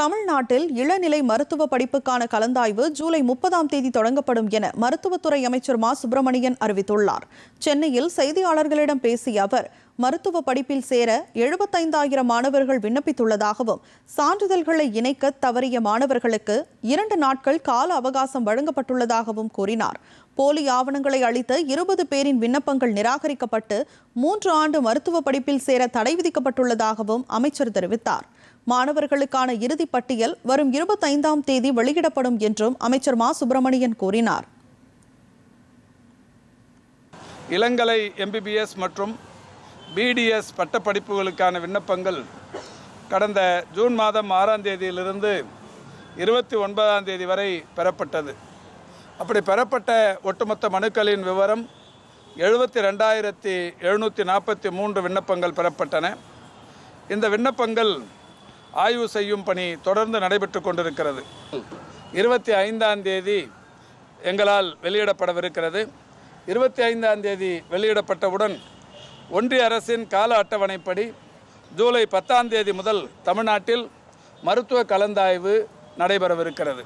தமிழ்நாட்டில் இளநிலை மருத்துவ படிப்புக்கான கலந்தாய்வு ஜூலை முப்பதாம் தேதி தொடங்கப்படும் என மருத்துவத்துறை அமைச்சர் மா. சுப்பிரமணியன் அறிவித்துள்ளார். சென்னையில் செய்தியாளர்களிடம் பேசிய அவர் மருத்துவ படிப்பில் சேர எழுபத்தைந்தாயிரம் மாணவர்கள் விண்ணப்பித்துள்ளதாகவும் சான்றிதழ்களை இணைக்க தவறிய மாணவர்களுக்கு இரண்டு நாட்கள் கால அவகாசம் வழங்கப்பட்டுள்ளதாகவும் கூறினார். போலி ஆவணங்களை அளித்த இருபது பேரின் விண்ணப்பங்கள் நிராகரிக்கப்பட்டு மூன்று ஆண்டு மருத்துவ படிப்பில் சேர தடை விதிக்கப்பட்டுள்ளதாகவும் அமைச்சர் தெரிவித்தார். மாணவர்களுக்கான இறுதிப் பட்டியல் வரும் இருபத்தைந்தாம் தேதி வெளியிடப்படும் என்றும் அமைச்சர் மா. சுப்பிரமணியன் கூறினார். இளங்கலை எம்பிபிஎஸ் மற்றும் பிடிஎஸ் பட்டப்படிப்புகளுக்கான விண்ணப்பங்கள் கடந்த ஜூன் மாதம் ஆறாம் தேதியிலிருந்து இருபத்தி ஒன்பதாம் தேதி வரை பெறப்பட்டது. அப்படி பெறப்பட்ட ஒட்டுமொத்த மனுக்களின் விவரம் எழுபத்தி ரெண்டாயிரத்தி எழுநூற்றி நாற்பத்தி மூன்று விண்ணப்பங்கள் பெறப்பட்டன. இந்த விண்ணப்பங்கள் ஆய்வு செய்யும் பணி தொடர்ந்து நடைபெற்று கொண்டிருக்கிறது. இருபத்தி ஐந்தாம் தேதி எங்களால் வெளியிடப்படவிருக்கிறது. இருபத்தி ஐந்தாம் தேதி வெளியிடப்பட்டவுடன் ஒன்றிய அரசின் கால அட்டவணைப்படி ஜூலை பத்தாம் தேதி முதல் தமிழ்நாட்டில் மருத்துவ கலந்தாய்வு நடைபெறவிருக்கிறது.